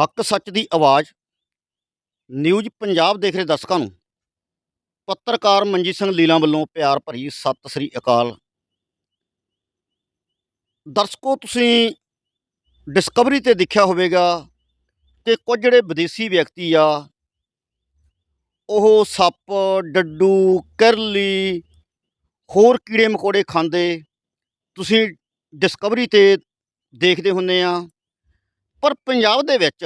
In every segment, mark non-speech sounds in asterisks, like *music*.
ਹੱਕ ਸੱਚ ਦੀ ਆਵਾਜ਼। ਨਿਊਜ਼ ਪੰਜਾਬ ਦੇਖ ਰਹੇ ਦਰਸ਼ਕਾਂ ਨੂੰ। ਪੱਤਰਕਾਰ ਮਨਜੀਤ ਸਿੰਘ ਲੀਲਾ ਵੱਲੋਂ ਪਿਆਰ ਭਰੀ ਸਤਿ ਸ੍ਰੀ ਅਕਾਲ। ਦਰਸ਼ਕੋ, ਤੁਸੀਂ ਡਿਸਕਵਰੀ ਤੇ ਦੇਖਿਆ ਹੋਵੇਗਾ ਕਿ ਕੁਝ ਜਿਹੜੇ ਵਿਦੇਸ਼ੀ ਵਿਅਕਤੀ ਆ, ਉਹ ਸੱਪ, ਡੱਡੂ, ਕਰਲੀ, ਹੋਰ ਕੀੜੇ ਮਕੌੜੇ ਖਾਂਦੇ। ਤੁਸੀਂ ਡਿਸਕਵਰੀ ਤੇ ਦੇਖਦੇ ਹੁੰਦੇ ਆ। ਪਰ ਪੰਜਾਬ ਦੇ ਵਿੱਚ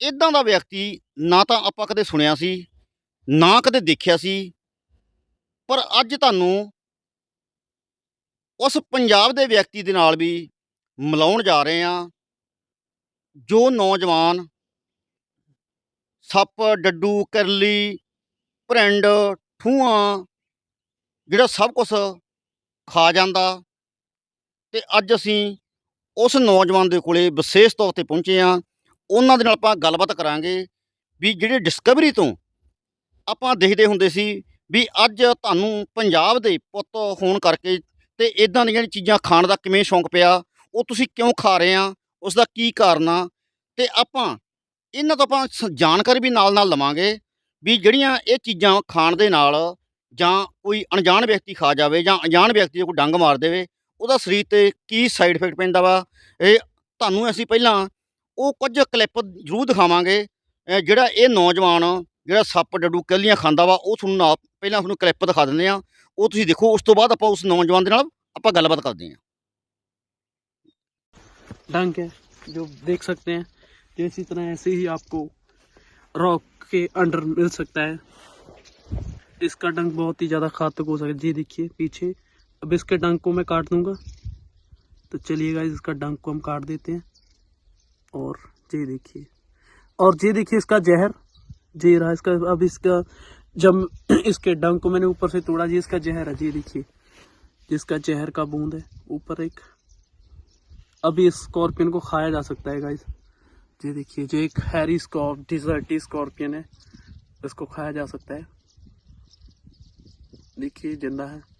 ਇਦਾਂ ਦਾ ਵਿਅਕਤੀ ਨਾ ਤਾਂ ਆਪਾਂ ਕਦੇ ਸੁਣਿਆ ਸੀ, ਨਾ ਕਦੇ ਦੇਖਿਆ ਸੀ, ਪਰ ਅੱਜ ਤੁਹਾਨੂੰ ਉਸ ਪੰਜਾਬ ਦੇ ਵਿਅਕਤੀ ਦੇ ਨਾਲ ਵੀ ਮਿਲਾਉਣ ਜਾ ਰਹੇ ਆ ਜੋ ਨੌਜਵਾਨ ਸੱਪ, ਡੱਡੂ, ਕਰਲੀ, ਭਰਿੰਡ, ਠੂਆਂ, ਜਿਹੜਾ ਸਭ ਕੁਝ ਖਾ ਜਾਂਦਾ ਤੇ ਅੱਜ ਅਸੀਂ ਉਸ ਨੌਜਵਾਨ ਦੇ ਕੋਲੇ ਵਿਸ਼ੇਸ਼ ਤੌਰ ਤੇ ਪਹੁੰਚੇ ਆ ਉਹਨਾਂ ਦੇ ਨਾਲ ਆਪਾਂ ਗੱਲਬਾਤ ਕਰਾਂਗੇ ਵੀ ਜਿਹੜੇ ਡਿਸਕਵਰੀ ਤੋਂ ਆਪਾਂ ਦੇਖਦੇ ਹੁੰਦੇ ਸੀ ਵੀ ਅੱਜ ਤੁਹਾਨੂੰ ਪੰਜਾਬ ਦੇ ਪੁੱਤ ਹੋਣ ਕਰਕੇ ਤੇ ਇਦਾਂ ਦੀਆਂ ਚੀਜ਼ਾਂ ਖਾਣ ਦਾ ਕਿਵੇਂ ਸ਼ੌਂਕ ਪਿਆ, ਉਹ ਤੁਸੀਂ ਕਿਉਂ ਖਾ ਰਹੇ ਆ ਉਸ ਦਾ ਕੀ ਕਾਰਨ ਆ? ਤੇ ਆਪਾਂ ਇਹਨਾਂ ਤੋਂ ਆਪਾਂ ਸ- ਜਾਣਕਾਰੀ ਵੀ ਨਾਲ ਨਾਲ ਲਵਾਂਗੇ ਵੀ ਜਿਹੜੀਆਂ ਇਹ ਚੀਜ਼ਾਂ ਖਾਣ ਦੇ ਨਾਲ ਜਾਂ ਕੋਈ ਅਣਜਾਣ ਵਿਅਕਤੀ ਖਾ ਜਾਵੇ ਜਾਂ ਅਣਜਾਣ ਵਿਅਕਤੀ ਕੋਈ ਡੰਗ ਮਾਰ ਦੇਵੇ ਉਹਦਾ ਸਰੀਰ ਤੇ ਕੀ ਸਾਈਡ ਇਫੈਕਟ ਪੈਂਦਾ ਵਾ ਇਹ ਤੁਹਾਨੂੰ ਅਸੀਂ ਪਹਿਲਾਂ ਉਹ ਕੁਝ ਕਲਿੱਪ ਜ਼ਰੂਰ ਦਿਖਾਵਾਂਗੇ ਅਹ ਜਿਹੜਾ ਇਹ ਨੌਜਵਾਨ ਜਿਹੜਾ ਸੱਪ ਡੱਡੂ ਕੱਲੀਆਂ ਖਾਂਦਾ ਵਾ ਉਹ ਤੁਹਾਨੂੰ ਨਾਲ ਪਹਿਲਾਂ ਤੁਹਾਨੂੰ ਕਲਿੱਪ ਦਿਖਾ ਦਿੰਦੇ ਆ ਉਹ ਤੁਸੀਂ ਦੇਖੋ ਉਸ ਤੋਂ ਬਾਅਦ ਆਪਾਂ ਉਸ ਨੌਜਵਾਨ ਦੇ ਨਾਲ ਆਪਾਂ ਗੱਲਬਾਤ ਕਰਦੇ ਹਾਂ डंक है जो देख सकते हैं तो इसी तरह ऐसे ही आपको रॉक के अंडर मिल सकता है इसका डंक बहुत ही ज़्यादा घातक हो सकता है जी देखिए पीछे अब इसके डंक को मैं काट दूँगा। तो चलिए गाइस इसका डंक को हम काट देते हैं। और ये देखिए। और ये देखिए इसका जहर। ये रहा इसका, अब इसका, जब इसके डंक को मैंने ऊपर से तोड़ा जी इसका जहर है। ये देखिए जिसका जहर का बूंद है। ऊपर एक अभी इस स्कॉर्पियन को खाया जा सकता है गाइस ये देखिए जो एक हैरी स्कॉर्प डिजर्टी स्कॉर्पियन है। इसको खाया जा सकता है। देखिए ज़िंदा है।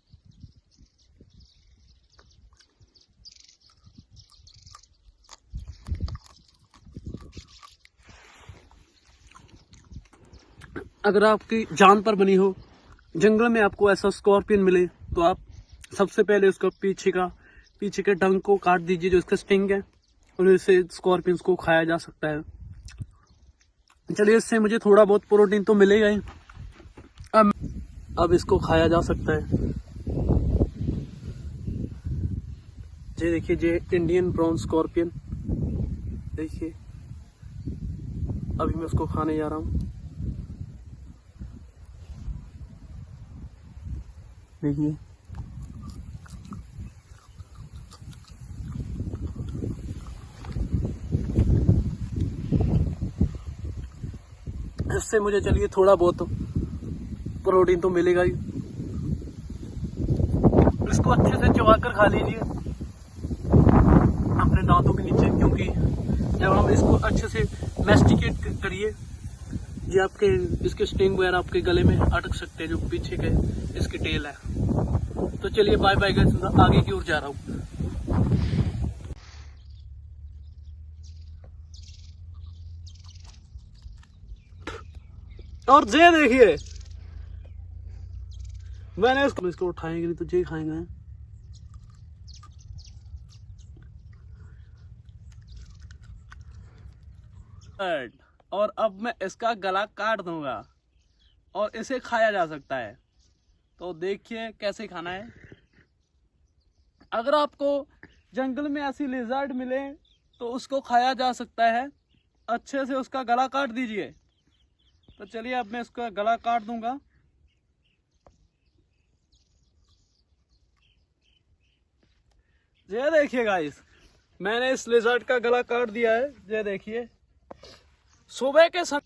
अगर आपकी जान पर बनी हो, जंगल में आपको ऐसा स्कॉर्पियन मिले तो आप सबसे पहले उसका पीछे का, पीछे के डंग को काट दीजिए जो इसका स्टिंग है, और इससे स्कॉर्पियंस को खाया जा सकता है। चलिए, इससे मुझे थोड़ा बहुत प्रोटीन तो मिलेगा ही। अब अब इसको खाया जा सकता है। ये देखिए, ये इंडियन ब्राउन स्कॉर्पियन देखिए, अभी मैं उसको खाने जा रहा हूँ। देखिए इससे मुझे चलिए थोड़ा बहुत प्रोटीन तो मिलेगा ही। इसको अच्छे से चबा कर खा लीजिए। अपने दांतों के नीचे, क्योंकि जब हम इसको अच्छे से मैस्टिकेट करिए ये आपके, इसके स्टिंग वगैरह आपके गले में अटक सकते हैं, जो पीछे के इसकी टेल है। तो चलिए बाय बाय गाइस आगे की ओर जा रहा हूँ। और जे देखिए, मैंने इसको इसको उठाएँगे नहीं तो जे खाएँगे। और अब मैं इसका गला काट दूँगा और इसे खाया जा सकता है। तो देखिए कैसे खाना है। अगर आपको जंगल में ऐसी लिजर्ड मिले तो उसको खाया जा सकता है। अच्छे से उसका गला काट दीजिए। तो चलिए अब मैं इसका गला काट दूँगा। ये देखिए गाइस मैंने इस लिजर्ड का गला काट दिया है। ये देखिए। सुबह के समय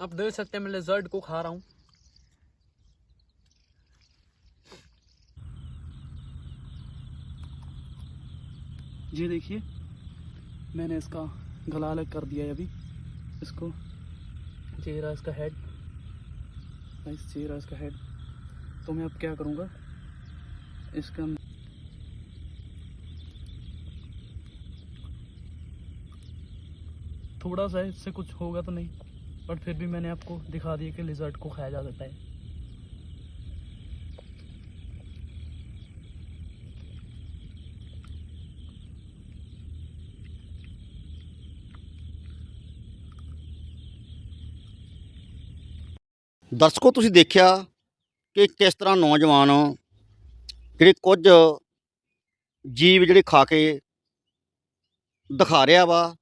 आप देख सकते हैं मैं लिजर्ड को खा रहा हूँ। ये देखिए मैंने इसका गला अलग कर दिया है अभी। इसको चेहरा इसका हेड चेहरा इसका हेड तो मैं अब क्या करूँगा? इसका थोड़ा सा है इससे कुछ होगा तो नहीं बट फिर भी मैंने आपको दिखा दिया कि लिजर्ट को खाया जा सकता है ਦਰਸ਼ਕੋ ਤੁਸੀਂ ਦੇਖਿਆ ਕਿ ਕਿਸ ਤਰ੍ਹਾਂ ਨੌਜਵਾਨ ਜਿਹੜੇ ਕੁਝ ਜੀਵ ਜਿਹੜੇ ਖਾ ਕੇ ਦਿਖਾ ਰਿਹਾ ਵਾ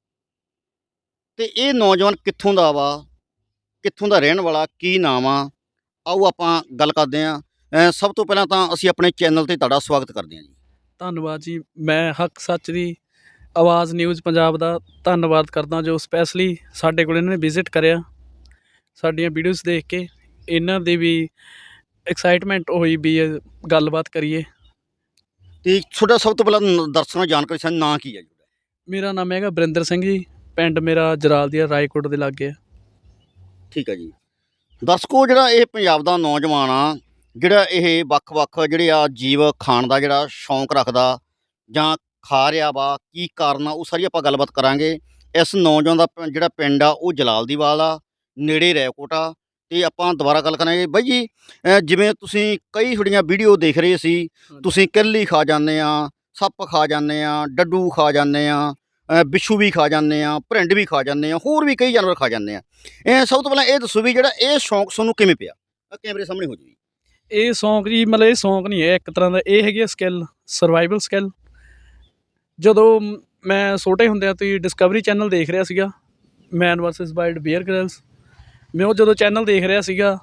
ਤੇ ਇਹ ਨੌਜਵਾਨ ਕਿੱਥੋਂ ਦਾ ਵਾ? ਕਿੱਥੋਂ ਦਾ ਰਹਿਣ ਵਾਲਾ? ਕੀ ਨਾਮ ਆ? ਆਓ ਆਪਾਂ ਗੱਲ ਕਰਦੇ ਹਾਂ। ਸਭ ਤੋਂ ਪਹਿਲਾਂ ਤਾਂ ਅਸੀਂ ਆਪਣੇ ਚੈਨਲ ਤੇ ਤੁਹਾਡਾ ਸਵਾਗਤ ਕਰਦੇ ਹਾਂ ਜੀ। ਧੰਨਵਾਦ ਜੀ। ਮੈਂ ਹੱਕ ਸੱਚ ਦੀ ਆਵਾਜ਼ ਨਿਊਜ਼ ਪੰਜਾਬ ਦਾ ਧੰਨਵਾਦ ਕਰਦਾ ਜੋ ਸਪੈਸ਼ਲੀ ਸਾਡੇ ਕੋਲ ਇਹਨਾਂ ਨੇ ਵਿਜ਼ਿਟ ਕਰਿਆ। ਸਾਡੀਆਂ ਵੀਡੀਓਜ਼ ਦੇਖ ਕੇ ਇਹਨਾਂ ਦੀ ਵੀ ਐਕਸਾਈਟਮੈਂਟ ਹੋਈ ਵੀ ਗੱਲਬਾਤ ਕਰੀਏ। ਤੇ ਤੁਹਾਡਾ ਸਭ ਤੋਂ ਪਹਿਲਾਂ ਦਰਸ਼ਕਾਂ ਨੂੰ ਜਾਣਕਾਰੀ ਸਾਨੂੰ ਨਾਂ ਕੀ ਹੈ ਜੀ? ਮੇਰਾ ਨਾਮ ਹੈਗਾ ਬਰਿੰਦਰ ਸਿੰਘ ਜੀ। ਪਿੰਡ ਮੇਰਾ ਜਰਾਲ ਦੀ ਰਾਏਕੋਟ ਦੇ ਲਾਗੇ ਹੈ ਠੀਕ ਹੈ ਜੀ। ਦਰਸ਼ਕੋ ਜਿਹੜਾ ਇਹ ਪੰਜਾਬ ਦਾ ਨੌਜਵਾਨ ਆ ਜਿਹੜਾ ਇਹ ਵੱਖ-ਵੱਖ ਜਿਹੜੇ ਆ ਜੀਵ ਖਾਣ ਦਾ ਜਿਹੜਾ ਸ਼ੌਂਕ ਰੱਖਦਾ ਜਾਂ ਖਾ ਰਿਹਾ ਵਾ ਕੀ ਕਾਰਨ ਆ ਉਹ ਸਾਰੀ ਆਪਾਂ ਗੱਲਬਾਤ ਕਰਾਂਗੇ। ਇਸ ਨੌਜਵਾਨ ਦਾ ਪ- ਜਿਹੜਾ ਪਿੰਡ ਆ ਉਹ ਜਲਾਲਦੀਵਾਲ ਆ ਨੇੜੇ ਰੈਕੋਟ ਆ। ਤੇ ਆਪਾਂ ਦੁਬਾਰਾ ਗੱਲ ਕਰਾਂਗੇ। ਬਾਈ ਜੀ ਅਹ ਜਿਵੇਂ ਤੁਸੀਂ ਕਈ ਤੁਹਾਡੀਆਂ ਵੀਡੀਓ ਦੇਖ ਰਹੇ ਸੀ ਤੁਸੀਂ ਕਿੱਲੀ ਖਾ ਜਾਂਦੇ ਆ ਸੱਪ ਖਾ ਜਾਂਦੇ ਆ ਡੱਡੂ ਖਾ ਜਾਂਦੇ ਆ ਬਿੱਛੂ ਵੀ ਖਾ ਜਾਂਦੇ ਆ, ਭਰਿੰਡ ਵੀ ਖਾ ਜਾਂਦੇ ਆ, ਹੋਰ ਵੀ ਕਈ ਜਾਨਵਰ ਖਾ ਜਾਂਦੇ ਆ। ਇਹ ਸਭ ਤੋਂ ਪਹਿਲਾਂ ਇਹ ਦੱਸੋ ਵੀ ਜਿਹੜਾ ਇਹ ਸ਼ੌਂਕ ਤੁਹਾਨੂੰ ਕਿਵੇਂ ਪਿਆ? ਆ ਕੈਮਰੇ ਸਾਹਮਣੇ ਹੋ ਜੀ। ਇਹ ਸੌਂਕ ਜੀ, ਮਤਲਬ ਇਹ ਸੌਂਕ ਨਹੀਂ ਹੈ ਇੱਕ ਤਰ੍ਹਾਂ ਦਾ, ਇਹ ਹੈਗੀ ਸਕਿੱਲ ਸਰਵਾਈਵਲ ਸਕਿੱਲ ਜਦੋਂ ਮੈਂ ਛੋਟੇ ਹੁੰਦਿਆਂ ਤੋਂ ਹੀ ਡਿਸਕਵਰੀ ਚੈਨਲ ਦੇਖ ਰਿਹਾ ਸੀਗਾ man versus wild Bear Grylls ਮੈਂ ਉਹ ਜਦੋਂ ਚੈਨਲ ਦੇਖ ਰਿਹਾ ਸੀਗਾ,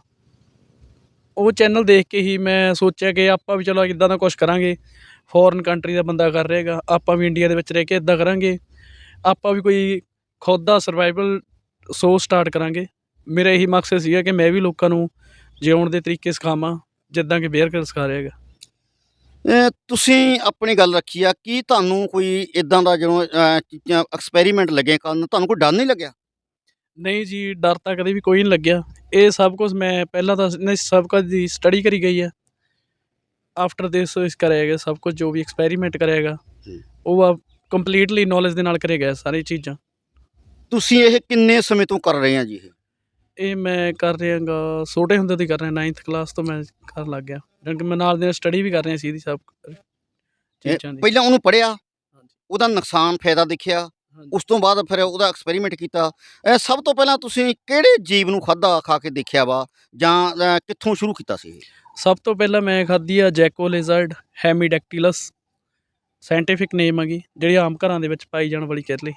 ਉਹ ਚੈਨਲ ਦੇਖ ਕੇ ਹੀ ਮੈਂ ਸੋਚਿਆ ਕਿ ਆਪਾਂ ਵੀ ਚਲੋ ਇਦਾਂ ਦਾ ਕੁਝ ਕਰਾਂਗੇ। ਫੋਰਨ ਕੰਟਰੀ ਦਾ ਬੰਦਾ ਕਰ ਰਹੇਗਾ ਆਪਾਂ ਵੀ ਇੰਡੀਆ ਦੇ ਵਿੱਚ ਰਹਿ ਕੇ ਇਦਾਂ ਕਰਾਂਗੇ। ਆਪਾਂ ਵੀ ਕੋਈ ਖੁਦ ਦਾ ਸਰਵਾਈਵਲ ਸ਼ੋਅ ਸਟਾਰਟ ਕਰਾਂਗੇ। ਮੇਰਾ ਇਹੀ ਮਕਸਦ ਸੀਗਾ ਕਿ ਮੈਂ ਵੀ ਲੋਕਾਂ ਨੂੰ ਜਿਉਣ ਦੇ ਤਰੀਕੇ ਸਿਖਾਵਾਂ ਜਿੱਦਾਂ ਕਿ ਬੇਅਰ ਕਰ ਸਿਖਾ ਰਿਹਾ ਹੈਗਾ। ਤੁਸੀਂ ਆਪਣੀ ਗੱਲ ਰੱਖੀ ਆ ਕੀ ਤੁਹਾਨੂੰ ਕੋਈ ਇਦਾਂ ਦਾ ਜਦੋਂ ਚੀਜ਼ਾਂ ਐਕਸਪੈਰੀਮੈਂਟ ਲੱਗੇ ਕਰਨ ਤੁਹਾਨੂੰ ਕੋਈ ਡਰ ਨਹੀਂ ਲੱਗਿਆ? ਨਹੀਂ ਜੀ ਡਰ ਤਾਂ ਕਦੇ ਵੀ ਕੋਈ ਨਹੀਂ ਲੱਗਿਆ। ਇਹ ਸਭ ਕੁਝ ਮੈਂ ਪਹਿਲਾਂ ਤਾਂ ਨਹੀਂ ਸਭ ਕੁਝ ਦੀ ਸਟੱਡੀ ਕਰੀ ਗਈ ਹੈ ਆਫਟਰ ਦਿਸ ਇਸ ਕਰਿਆ ਗਿਆ ਸਭ ਕੁਝ ਜੋ ਵੀ ਐਕਸਪੈਰੀਮੈਂਟ ਕਰਿਆ ਜੀ। ਉਹ ਆ ਕੰਪਲੀਟਲੀ ਨੌਲੇਜ ਦੇ ਨਾਲ ਕਰਿਆ ਗਿਆ ਸਾਰੀ ਚੀਜ਼ਾਂ। ਤੁਸੀਂ ਇਹ ਕਿੰਨੇ ਸਮੇਂ ਤੋਂ ਕਰ ਰਹੇ ਆ ਜੀ ਇਹ? ਇਹ ਮੈਂ ਕਰ ਰਿਹਾ ਗਾ ਛੋਟੇ ਹੁੰਦੇ ਤੋਂ ਹੀ ਕਰ ਰਿਹਾ 9th ਕਲਾਸ ਤੋਂ ਮੈਂ ਕਰਨ ਲੱਗ ਗਿਆ। ਕਿਉਂਕਿ ਮੈਂ ਨਾਲ ਦੇ ਸਟੱਡੀ ਵੀ ਕਰ ਰਿਹਾ ਸੀ ਇਹਦੀ ਸਭ ਚੀਜ਼ਾਂ ਦੀ। ਪਹਿਲਾਂ ਉਹਨੂੰ ਪੜਿਆ ਹਾਂਜੀ। ਉਹਦਾ ਨੁਕਸਾਨ ਫਾਇਦਾ ਦੇਖਿਆ। ਉਸ ਤੋਂ ਬਾਅਦ ਫਿਰ ਉਹਦਾ ਐਕਸਪੈਰੀਮੈਂਟ ਕੀਤਾ। ਇਹ ਸਭ ਤੋਂ ਪਹਿਲਾਂ ਤੁਸੀਂ ਕਿਹੜੇ ਜੀਵ ਨੂੰ ਖਾਦਾ ਖਾ ਕੇ ਦੇਖਿਆ ਵਾ ਜਾਂ ਕਿੱਥੋਂ ਸ਼ੁਰੂ ਕੀਤਾ ਸੀ ਇਹ? ਸਭ ਤੋਂ ਪਹਿਲਾਂ ਮੈਂ ਖਾਧੀ ਆ ਜੈਕੋ ਲਿਜ਼ਰਡ ਹੈਮੀਡੈਕਟਿਲਸ। ਸਾਇੰਟੀਫਿਕ ਨੇਮ ਹੈਗੀ ਜਿਹੜੀ ਆਮ ਘਰਾਂ ਦੇ ਵਿੱਚ ਪਾਈ ਜਾਣ ਵਾਲੀ ਕਿਰਲੀ।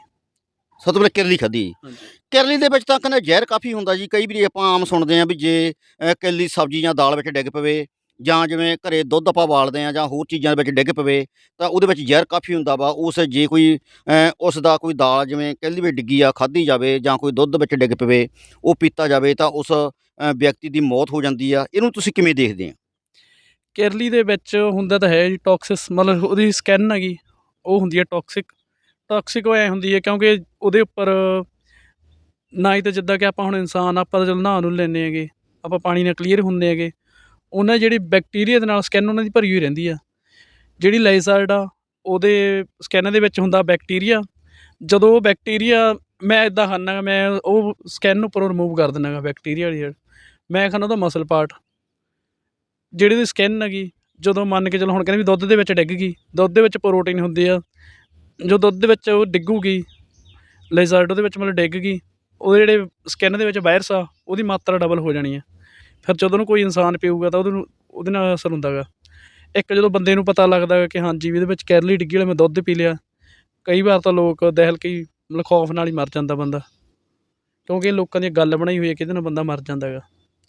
ਪਹਿਲਾਂ ਕਿਰਲੀ ਖਾਧੀ ਹਾਂਜੀ। ਕਿਰਲੀ ਦੇ ਵਿੱਚ ਤਾਂ ਕਹਿੰਦੇ ਜ਼ਹਿਰ ਕਾਫੀ ਹੁੰਦਾ ਜੀ ਕਈ ਵਾਰੀ ਆਪਾਂ ਆਮ ਸੁਣਦੇ ਆ ਵੀ ਜੇ ਕਿਰਲੀ ਸਬਜ਼ੀ ਜਾਂ ਦਾਲ ਵਿੱਚ ਡਿੱਗ ਪਵੇ ਜਾਂ ਜਿਵੇਂ ਘਰੇ ਦੁੱਧ ਆਪਾਂ ਬਾਲਦੇ ਆ ਜਾਂ ਹੋਰ ਚੀਜ਼ਾਂ ਦੇ ਵਿੱਚ ਡਿੱਗ ਪਵੇ ਤਾਂ ਉਹਦੇ ਵਿੱਚ ਜ਼ਹਿਰ ਕਾਫੀ ਹੁੰਦਾ ਵਾ। ਉਸ ਜੇ ਕੋਈ ਉਸ ਦਾ ਕੋਈ ਦਾਲ ਜਿਵੇਂ ਕਿਰਲੀ ਵਿੱਚ ਡਿੱਗੀ ਆ ਖਾਧੀ ਜਾਵੇ ਜਾਂ ਕੋਈ ਦੁੱਧ ਵਿੱਚ ਡਿੱਗ ਪਵੇ ਉਹ ਪੀਤਾ ਜਾਵੇ ਤਾਂ ਉਸ ਵਿਅਕਤੀ ਦੀ ਮੌਤ ਹੋ ਜਾਂਦੀ ਆ। ਇਹਨੂੰ ਤੁਸੀਂ ਕਿਵੇਂ ਦੇਖਦੇ ਆ? ਕੇਰਲੀ ਦੇ ਵਿੱਚ ਹੁੰਦਾ ਤਾਂ ਹੈ ਜੀ ਟੌਕਸਿਸ ਮਤਲਬ ਉਹਦੀ ਸਕਿਨ ਹੈਗੀ ਉਹ ਹੁੰਦੀ ਹੈ ਟੌਕਸਿਕ ਟੌਕਸਿਕ ਉਹ ਐ ਹੁੰਦੀ ਹੈ ਕਿਉਂਕਿ ਉਹਦੇ ਉੱਪਰ ਨਾ ਹੀ ਤਾਂ ਜਿੱਦਾਂ ਕਿ ਆਪਾਂ ਹੁਣ ਇਨਸਾਨ ਆਪਾਂ ਤਾਂ ਚਲੋ ਨਹਾ ਨੂੰ ਲੈਂਦੇ ਹੈਗੇ ਆਪਾਂ ਪਾਣੀ ਨਾਲ ਕਲੀਅਰ ਹੁੰਦੇ ਹੈਗੇ। ਉਹਨਾਂ ਜਿਹੜੀ ਬੈਕਟੀਰੀਆ ਦੇ ਨਾਲ ਸਕਿਨ ਉਹਨਾਂ ਦੀ ਭਰੀ ਹੋਈ ਰਹਿੰਦੀ ਆ। ਜਿਹੜੀ ਲਾਈਜ਼ਰਡ ਆ ਉਹਦੇ ਸਕਿਨ ਦੇ ਵਿੱਚ ਹੁੰਦਾ ਬੈਕਟੀਰੀਆ ਜਦੋਂ ਉਹ ਬੈਕਟੀਰੀਆ ਮੈਂ ਇਦਾਂ ਖਾਂਦਾ ਗਾ, ਮੈਂ ਉਹ ਸਕਿਨ ਉੱਪਰੋਂ ਰਿਮੂਵ ਕਰ ਦਿੰਦਾ ਗਾ ਬੈਕਟੀਰੀਆ ਵਾਲੀ ਮੈਂ ਖਾਂਦਾ ਉਹਦਾ ਮਸਲ ਪਾਰਟ ਜਿਹੜੀ ਉਹਦੀ ਸਕਿਨ ਹੈਗੀ, ਜਦੋਂ ਮੰਨ ਕੇ ਚਲੋ ਹੁਣ ਕਹਿੰਦੇ ਵੀ ਦੁੱਧ ਦੇ ਵਿੱਚ ਡਿੱਗ ਗਈ, ਦੁੱਧ ਦੇ ਵਿੱਚ ਪ੍ਰੋਟੀਨ ਹੁੰਦੀ ਆ, ਜੋ ਦੁੱਧ ਦੇ ਵਿੱਚ ਉਹ ਡਿੱਗੂਗੀ ਲੈਜ਼ਰਡ ਉਹਦੇ ਵਿੱਚ ਮਤਲਬ ਡਿੱਗ ਗਈ, ਉਹਦੇ ਜਿਹੜੇ ਸਕਿਨ ਦੇ ਵਿੱਚ ਵਾਇਰਸ ਆ, ਉਹਦੀ ਮਾਤਰਾ ਡਬਲ ਹੋ ਜਾਣੀ ਆ। ਫਿਰ ਜਦੋਂ ਉਹਨੂੰ ਕੋਈ ਇਨਸਾਨ ਪੀਊਗਾ ਤਾਂ ਉਹਨੂੰ ਉਹਦੇ ਨਾਲ ਅਸਰ ਹੁੰਦਾ ਗਾ ਇੱਕ ਜਦੋਂ ਬੰਦੇ ਨੂੰ ਪਤਾ ਲੱਗਦਾ ਗਾ ਕਿ ਹਾਂਜੀ ਵੀ ਇਹਦੇ ਵਿੱਚ ਕੈਰਲੀ ਡਿੱਗੀ ਵਾਲਾ ਮੈਂ ਦੁੱਧ ਪੀ ਲਿਆ, ਕਈ ਵਾਰ ਤਾਂ ਲੋਕ ਦਹਿਲ ਕੇ ਮਤਲਬ ਖੌਫ ਨਾਲ ਹੀ ਮਰ ਜਾਂਦਾ ਬੰਦਾ। ਕਿਉਂਕਿ ਲੋਕਾਂ ਦੀ ਗੱਲ ਬਣਾਈ ਹੋਈ ਹੈ ਕਿ ਇਹਦੇ ਨਾਲ ਬੰਦਾ ਮਰ ਜਾਂਦਾ ਗਾ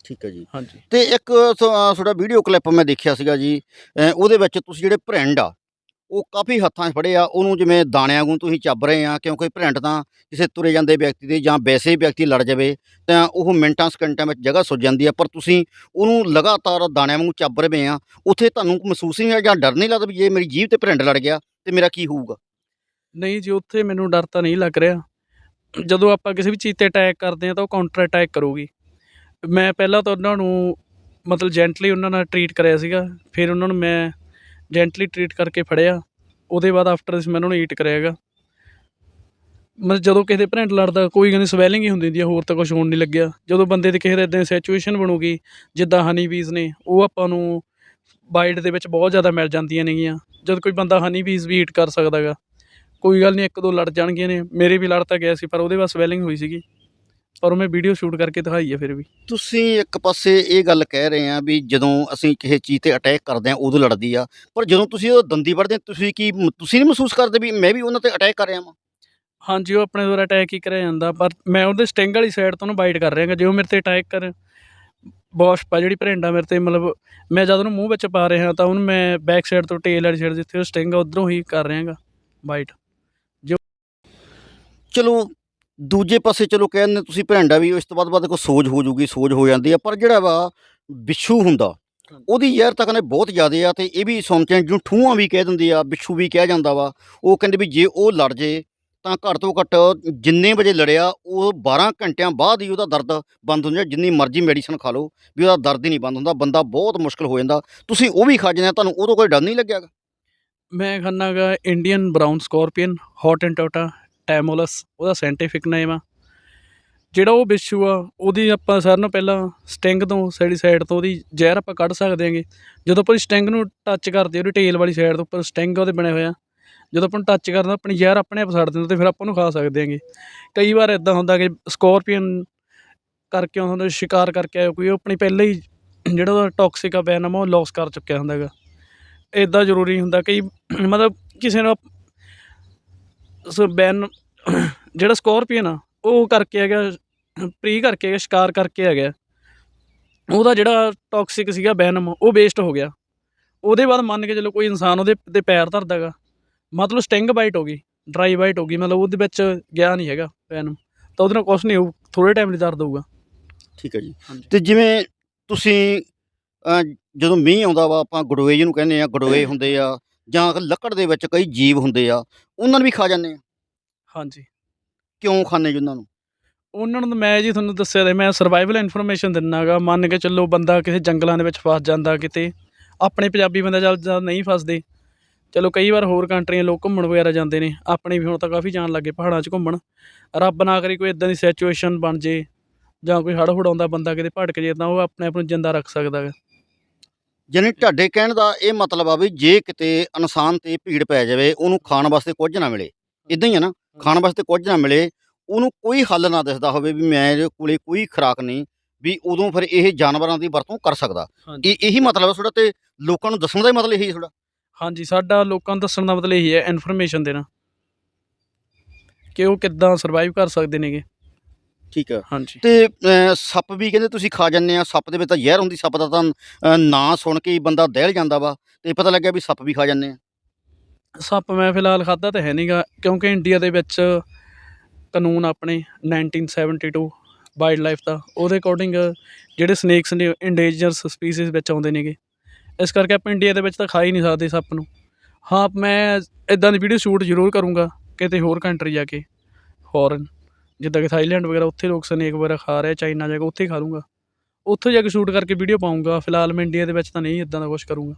ਠੀਕ ਹੈ ਜੀ। ਹਾਂਜੀ। ਤੇ ਇੱਕ ਤੁਹਾਡਾ ਵੀਡੀਓ ਕਲਿੱਪ ਮੈਂ ਦੇਖਿਆ ਸੀਗਾ ਜੀ। ਉਹਦੇ ਵਿੱਚ ਤੁਸੀਂ ਜਿਹੜੇ ਭਰਿੰਡ ਆ ਉਹ ਕਾਫੀ ਹੱਥਾਂ 'ਚ ਫੜੇ ਆ। ਉਹਨੂੰ ਜਿਵੇਂ ਦਾਣਿਆਂ ਵਾਂਗੂ ਤੁਸੀਂ ਚੱਬ ਰਹੇ ਆ ਕਿਉਂਕਿ ਭਰਿੰਡ ਤਾਂ ਕਿਸੇ ਤੁਰੇ ਜਾਂਦੇ ਵਿਅਕਤੀ ਦੇ ਜਾਂ ਵੈਸੇ ਹੀ ਵਿਅਕਤੀ ਲੜ ਜਾਵੇ ਤਾਂ ਉਹ ਮਿੰਟਾਂ ਸਕਿੰਟਾਂ ਵਿੱਚ ਜਗ੍ਹਾ ਸੁੱਜ ਜਾਂਦੀ ਆ। ਪਰ ਤੁਸੀਂ ਉਹਨੂੰ ਲਗਾਤਾਰ ਦਾਣਿਆਂ ਵਾਂਗੂ ਚੱਬ ਰਹੇ ਆ ਉੱਥੇ ਤੁਹਾਨੂੰ ਮਹਿਸੂਸ ਨਹੀਂ ਹੋਇਆ ਜਾਂ ਡਰ ਨਹੀਂ ਲੱਗਦਾ ਵੀ ਜੇ ਮੇਰੀ ਜੀਭ ਤੇ ਭਰਿੰਡ ਲੜ ਗਿਆ ਤੇ ਮੇਰਾ ਕੀ ਹੋਊਗਾ? ਨਹੀਂ ਜੀ ਉੱਥੇ ਮੈਨੂੰ ਡਰ ਤਾਂ ਨਹੀਂ ਲੱਗ ਰਿਹਾ। ਜਦੋਂ ਆਪਾਂ ਕਿਸੇ ਵੀ ਚੀਜ਼ ਤੇ ਅਟੈਕ ਕਰਦੇ ਹਾਂ ਤਾਂ ਉਹ ਕਾਊਂਟਰ ਅਟੈਕ ਕਰੂਗੀ। ਮੈਂ ਪਹਿਲਾਂ ਤਾਂ ਉਹਨਾਂ ਨੂੰ ਮਤਲਬ ਜੈਂਟਲੀ ਉਹਨਾਂ ਨਾਲ ਟਰੀਟ ਕਰਿਆ ਸੀਗਾ, ਫਿਰ ਉਹਨਾਂ ਨੂੰ ਮੈਂ ਜੈਂਟਲੀ ਟਰੀਟ ਕਰਕੇ ਫੜਿਆ, ਉਹਦੇ ਬਾਅਦ ਆਫਟਰ ਇਸ ਮੈਂ ਉਹਨਾਂ ਨੂੰ ਈਟ ਕਰਿਆ ਕਰਿਆਗਾ ਮਤਲਬ ਜਦੋਂ ਕਿਸੇ ਦੇ ਭਰੈਂਟ ਲੜਦਾ, ਕੋਈ ਗੱਲ ਨਹੀਂ ਸਵੈਲਿੰਗ ਹੀ ਹੁੰਦੀ ਹੁੰਦੀ ਆ, ਹੋਰ ਤਾਂ ਕੁਝ ਹੋਣ ਨਹੀਂ ਲੱਗਿਆ। ਜਦੋਂ ਬੰਦੇ ਦੇ ਕਿਸੇ ਦਾ ਇਦਾਂ ਸਿਚੁਏਸ਼ਨ ਬਣੂਗੀ, ਜਿੱਦਾਂ ਹਨੀ ਬੀਜ਼ ਨੇ, ਉਹ ਆਪਾਂ ਨੂੰ ਬਾਈਟ ਦੇ ਵਿੱਚ ਬਹੁਤ ਜ਼ਿਆਦਾ ਮਿਲ ਜਾਂਦੀਆਂ ਨੇਗੀਆਂ। ਜਦ ਕੋਈ ਬੰਦਾ ਹਨੀ ਬੀਜ਼ ਵੀ ਹੀਟ ਕਰ ਸਕਦਾ ਗਾ ਕੋਈ ਗੱਲ ਨਹੀਂ, ਇੱਕ ਦੋ ਲੜ ਜਾਣਗੀਆਂ ਨੇ, ਮੇਰੇ ਵੀ ਲੜ ਤਾਂ ਗਿਆ ਸੀ, ਪਰ ਉਹਦੇ ਬਾਅਦ ਸਵੈਲਿੰਗ ਹੋਈ ਸੀਗੀ। ਪਰ ਉਹ ਮੈਂ ਵੀਡੀਓ ਸ਼ੂਟ ਕਰਕੇ ਦਿਖਾਈ ਹੈ ਫਿਰ ਵੀ। ਤੁਸੀਂ ਇੱਕ ਪਾਸੇ ਇਹ ਗੱਲ ਕਹਿ ਰਹੇ ਆ ਵੀ ਜਦੋਂ ਅਸੀਂ ਕਿਸੇ ਚੀਜ਼ ਤੇ ਅਟੈਕ ਕਰਦੇ ਆ ਉਦੋਂ ਲੜਦੀ ਆ। ਪਰ ਜਦੋਂ ਤੁਸੀਂ ਉਹ ਦੰਦੀ ਵੜਦੇ ਆ, ਤੁਸੀਂ ਕੀ ਤੁਸੀਂ ਨਹੀਂ ਮਹਿਸੂਸ ਕਰਦੇ ਵੀ ਮੈਂ ਵੀ ਉਹਨਾਂ ਤੇ ਅਟੈਕ ਕਰ ਰਿਹਾ ਵਾਂ? ਹਾਂਜੀ ਉਹ ਆਪਣੇ ਦੁਆਰਾ ਅਟੈਕ ਹੀ ਕਰਿਆ ਜਾਂਦਾ ਪਰ ਮੈਂ ਉਹਦੇ ਸਟਿੰਗ ਵਾਲੀ ਸਾਈਡ ਤੋਂ ਉਹਨੂੰ ਬਾਈਟ ਕਰ ਰਿਹਾ ਗਾ ਜੇ ਉਹ ਮੇਰੇ ਤੇ ਅਟੈਕ ਕਰ। ਬੌਸ਼ ਪਾ ਜਿਹੜੀ ਭਰਿੰਡਾ ਮੇਰੇ ਤੇ ਮਤਲਬ ਮੈਂ ਜਦ ਉਹਨੂੰ ਮੂੰਹ ਵਿੱਚ ਪਾ ਰਿਹਾ ਤਾਂ ਉਹਨੂੰ ਮੈਂ ਬੈਕ ਸਾਈਡ ਤੋਂ ਟੇਲ ਵਾਲੀ ਸਾਈਡ ਜਿੱਥੇ ਉਹ ਸਟਿੰਗ ਆ ਉਧਰੋਂ ਹੀ ਕਰ ਰਿਹਾ ਗਾ ਬਾਈਟ ਚਲੋ ਦੂਜੇ ਪਾਸੇ ਚਲੋ ਕਹਿੰਦੇ ਤੁਸੀਂ ਭੈਂਡਾ ਵੀ ਇਸ ਤੋਂ ਬਾਅਦ ਬਾਅਦ ਕੋਈ ਸੋਜ ਹੋ ਜੂਗੀ ਸੋਜ ਹੋ ਜਾਂਦੀ ਆ ਪਰ ਜਿਹੜਾ ਵਾ ਬਿੱਛੂ ਹੁੰਦਾ ਉਹਦੀ ਜ਼ਹਿਰ ਤਾਂ ਕਹਿੰਦੇ ਬਹੁਤ ਜ਼ਿਆਦੇ ਆ ਤੇ ਇਹ ਵੀ ਸੁਣਦੇ ਜਿਹਨੂੰ ਠੂਹਾਂ ਵੀ ਕਹਿ ਦਿੰਦੇ ਆ ਬਿੱਛੂ ਵੀ ਕਿਹਾ ਜਾਂਦਾ ਵਾ ਉਹ ਕਹਿੰਦੇ ਵੀ ਜੇ ਉਹ ਲੜ ਜੇ ਤਾਂ ਘੱਟ ਤੋਂ ਘੱਟ ਜਿੰਨੇ ਵਜੇ ਲੜਿਆ ਉਹ 12 ਘੰਟਿਆਂ ਬਾਅਦ ਹੀ ਉਹਦਾ ਦਰਦ ਬੰਦ ਹੁੰਦਾ ਜਿੰਨੀ ਮਰਜ਼ੀ ਮੈਡੀਸਨ ਖਾ ਲਓ ਵੀ ਉਹਦਾ ਦਰਦ ਹੀ ਨਹੀਂ ਬੰਦ ਹੁੰਦਾ ਬੰਦਾ ਬਹੁਤ ਮੁਸ਼ਕਲ ਹੋ ਜਾਂਦਾ ਤੁਸੀਂ ਉਹ ਵੀ ਖਾ ਜਾਂਦੇ ਤੁਹਾਨੂੰ ਉਦੋਂ ਕੋਈ ਡਰ ਨਹੀਂ ਲੱਗਿਆ ਗਾ? ਮੈਂ ਖਾਨਾ ਗਾ Indian brown scorpion hot and ਟੋਟਾ ਟੈਮੋਲਸ, ਉਹਦਾ ਸਾਇੰਟੀਫਿਕ ਨੇਮ ਆ। ਜਿਹੜਾ ਉਹ ਬਿੱਛੂ ਆ, ਉਹਦੀ ਆਪਾਂ ਸਾਰਿਆਂ ਨੂੰ ਪਹਿਲਾਂ ਸਟਿੰਗ ਤੋਂ ਸਾਡੀ ਸਾਈਡ ਤੋਂ ਉਹਦੀ ਜ਼ਹਿਰ ਆਪਾਂ ਕੱਢ ਸਕਦੇ ਹਾਂਗੇ ਜਦੋਂ ਆਪਾਂ ਸਟਿੰਗ ਨੂੰ ਟੱਚ ਕਰਦੇ ਉਹਦੀ ਟੇਲ ਵਾਲੀ ਸਾਈਡ ਤੋਂ ਉੱਪਰ ਸਟਿੰਗ ਉਹਦੇ ਬਣਿਆ ਹੋਇਆ ਜਦੋਂ ਆਪਾਂ ਨੂੰ ਟੱਚ ਕਰਦਾ ਆਪਣੀ ਜ਼ਹਿਰ ਆਪਣੇ ਆਪ ਛੱਡ ਦਿੰਦਾ ਤੇ ਫਿਰ ਆਪਾਂ ਨੂੰ ਖਾ ਸਕਦੇ ਹਾਂਗੇ ਕਈ ਵਾਰ ਇਦਾਂ ਹੁੰਦਾ ਕਿ ਸਕੋਰਪੀਅਨ ਕਰਕੇ ਹੁੰਦਾ, ਸ਼ਿਕਾਰ ਕਰਕੇ ਆਇਆ ਕੋਈ, ਉਹ ਆਪਣੀ ਪਹਿਲਾਂ ਹੀ ਜਿਹੜਾ ਉਹਦਾ ਟੌਕਸਿਕ ਆ ਵੈਨਮ ਉਹ ਲਾਸ ਕਰ ਚੁੱਕਿਆ ਹੁੰਦਾ ਹੈਗਾ। ਇਦਾਂ ਜ਼ਰੂਰੀ ਹੁੰਦਾ, ਕਈ ਮਤਲਬ ਕਿਸੇ ਨੂੰ ਸੋ ਬੈਨ ਜਿਹੜਾ ਸਕੋਰਪੀਅਨ ਆ ਉਹ ਕਰਕੇ ਹੈਗਾ ਪ੍ਰੀ ਕਰਕੇ ਹੈਗਾ ਸ਼ਿਕਾਰ ਕਰਕੇ ਹੈਗਾ। ਉਹਦਾ ਜਿਹੜਾ ਟੌਕਸਿਕ ਸੀਗਾ ਬੈਨਮ ਉਹ ਵੇਸਟ ਹੋ ਗਿਆ। ਉਹਦੇ ਬਾਅਦ ਮੰਨ ਕੇ ਚਲੋ ਕੋਈ ਇਨਸਾਨ ਉਹਦੇ ਤੇ ਪੈਰ ਧਰਦਾਗਾ ਮਤਲਬ ਸਟਿੰਗ ਬਾਈਟ ਹੋ ਗਈ ਡਰਾਈ ਬਾਈਟ ਹੋ ਗਈ ਮਤਲਬ ਉਹਦੇ ਵਿੱਚ ਗਿਆ ਨਹੀਂ ਹੈਗਾ ਬੈਨਮ ਤਾਂ ਉਹਦੇ ਨਾਲ ਕੁਛ ਨਹੀਂ ਹੋਊ ਥੋੜੇ ਟਾਈਮ ਲਈ ਦਰਦ ਹੋਊਗਾ। ਠੀਕ ਹੈ ਜੀ। ਤੇ ਜਿਵੇਂ ਤੁਸੀਂ ਜਦੋਂ ਮੀਂਹ ਆਉਂਦਾ ਵਾ ਆਪਾਂ ਗੜੋਏ ਜਿਹਨੂੰ ਕਹਿੰਦੇ ਆ ਗੜੋਏ *coughs* ਹੁੰਦੇ ਆ ਜਾਂ ਲੱਕੜ ਦੇ ਵਿੱਚ ਕਈ ਜੀਵ ਹੁੰਦੇ ਆ ਉਹਨਾਂ ਨੂੰ ਵੀ ਖਾ ਜਾਂਦੇ ਆ? ਹਾਂਜੀ। ਕਿਉਂ ਖਾਂਦੇ ਜੀ ਉਹਨਾਂ ਨੂੰ? ਉਹਨਾਂ ਨੂੰ ਤਾਂ ਮੈਂ ਜੀ ਤੁਹਾਨੂੰ ਦੱਸਿਆ ਤੇ ਮੈਂ ਸਰਵਾਈਵਲ ਇਨਫੋਰਮੇਸ਼ਨ ਦਿੰਨਾਗਾ ਮੰਨ ਕੇ ਚੱਲੋ ਬੰਦਾ ਕਿਸੇ ਜੰਗਲਾਂ ਦੇ ਵਿੱਚ ਫਸ ਜਾਂਦਾ ਕਿਤੇ ਆਪਣੇ ਪੰਜਾਬੀ ਬੰਦਾ ਚੱਲ ਜਾਂ ਨਹੀਂ ਫਸਦੇ। ਚਲੋ ਕਈ ਵਾਰ ਹੋਰ ਕੰਟਰੀਆਂ ਲੋਕ ਘੁੰਮਣ ਵਗੈਰਾ ਜਾਂਦੇ ਨੇ ਆਪਣੇ ਵੀ ਹੁਣ ਤਾਂ ਕਾਫੀ ਜਾਣ ਲੱਗੇ ਪਹਾੜਾਂ 'ਚ ਘੁੰਮਣ। ਰੱਬ ਨਾ ਕਰੇ ਕੋਈ ਇਦਾਂ ਦੀ ਸਿਚੁਏਸ਼ਨ ਬਣ ਜੇ ਜਾਂ ਕੋਈ ਹੜ੍ਹ ਹੁੜਾਉਂਦਾ ਬੰਦਾ ਕਿਤੇ ਭਟਕ ਜੇ ਤਾਂ ਉਹ ਆਪਣੇ ਆਪ ਨੂੰ ਜਿੰਦਾ ਰੱਖ ਸਕਦਾ ਹੈ ਯਾਨੀ ਤੁਹਾਡੇ ਕਹਿਣ ਦਾ ਇਹ ਮਤਲਬ ਆ ਵੀ ਜੇ ਕਿਤੇ ਇਨਸਾਨ ਤੇ ਭੀੜ ਪੈ ਜਾਵੇ ਉਹਨੂੰ ਖਾਣ ਵਾਸਤੇ ਕੁਝ ਨਾ ਮਿਲੇ। ਇਦਾਂ ਹੀ ਆ ਨਾ ਖਾਣ ਵਾਸਤੇ ਕੁਝ ਨਾ ਮਿਲੇ ਉਹਨੂੰ ਕੋਈ ਹੱਲ ਨਾ ਦਿਸਦਾ ਹੋਵੇ ਵੀ ਮੇਰੇ ਕੋਲੇ ਕੋਈ ਖੁਰਾਕ ਨਹੀਂ ਵੀ ਉਦੋਂ ਫਿਰ ਇਹ ਜਾਨਵਰਾਂ ਦੀ ਵਰਤੋਂ ਕਰ ਸਕਦਾ। ਇਹ ਇਹੀ ਮਤਲਬ ਹੈ ਤੁਹਾਡਾ ਤੇ ਲੋਕਾਂ ਨੂੰ ਦੱਸਣ ਦਾ ਹੀ ਮਤਲਬ ਇਹੀ ਹੈ ਤੁਹਾਡਾ? ਹਾਂਜੀ ਸਾਡਾ ਲੋਕਾਂ ਨੂੰ ਦੱਸਣ ਦਾ ਮਤਲਬ ਇਹੀ ਹੈ ਇਨਫੋਰਮੇਸ਼ਨ ਦੇਣਾ। ਕਿ ਉਹ ਕਿੱਦਾਂ ਸਰਵਾਈਵ ਕਰ ਸਕਦੇ ਨੇਗੇ। ਠੀਕ ਹੈ ਹਾਂਜੀ। ਤੇ ਅਹ, ਸੱਪ ਵੀ ਕਹਿੰਦੇ ਤੁਸੀਂ ਖਾ ਜਾਂਦੇ ਆ ਸੱਪ ਦੇ ਵਿੱਚ ਤਾਂ ਜ਼ਹਿਰ ਹੁੰਦੀ ਸੱਪ ਦਾ ਤਾਂ ਅਹ, ਨਾਂ ਸੁਣ ਕੇ ਹੀ ਬੰਦਾ ਦਹਿਲ ਜਾਂਦਾ ਵਾ ਤੇ ਪਤਾ ਲੱਗਿਆ ਵੀ ਸੱਪ ਵੀ ਖਾ ਜਾਂਦੇ ਆ। ਸੱਪ ਮੈਂ ਫਿਲਹਾਲ ਖਾਦਾ ਤਾਂ ਹੈ ਨਹੀਂਗਾ ਕਿਉਂਕਿ ਇੰਡੀਆ ਦੇ ਵਿੱਚ ਕਾਨੂੰਨ ਆਪਣੇ 1972 ਵਾਈਲਡ ਲਾਈਫ ਦਾ ਉਹਦੇ ਅਕੋਰਡਿੰਗ ਜਿਹੜੇ ਸਨੇਕਸ ਨੇ ਇੰਡੇਂਜਰਸ ਸਪੀਸੀਜ਼ ਵਿੱਚ ਆਉਂਦੇ ਨੇਗੇ। ਇਸ ਕਰਕੇ ਆਪਾਂ ਇੰਡੀਆ ਦੇ ਵਿੱਚ ਤਾਂ ਖਾ ਹੀ ਨਹੀਂ ਸਕਦੇ ਸੱਪ ਨੂੰ। ਹਾਂ ਮੈਂ ਇਦਾਂ ਦੀ ਵੀਡੀਓ ਸ਼ੂਟ ਜ਼ਰੂਰ ਕਰੂੰਗਾ ਕਿਤੇ ਹੋਰ ਕੰਟਰੀ ਜਾ ਕੇ ਫੋਰਨ ਜਿੱਦਾਂ ਕਿ ਥਾਈਲੈਂਡ ਵਗੈਰਾ ਉੱਥੇ ਲੋਕ ਸਨੇਕ ਵਗੈਰਾ ਖਾ ਰਹੇ ਚਾਈਨਾ ਜਾ ਕੇ ਉੱਥੇ ਖਾ ਲੂੰਗਾ। ਉੱਥੇ ਜਾ ਕੇ ਸ਼ੂਟ ਕਰਕੇ ਵੀਡੀਓ ਪਾਉਂਗਾ ਫਿਲਹਾਲ ਮੈਂ ਇੰਡੀਆ ਦੇ ਵਿੱਚ ਤਾਂ ਨਹੀਂ ਇਦਾਂ ਦਾ ਕੁਝ ਕਰੂੰਗਾ।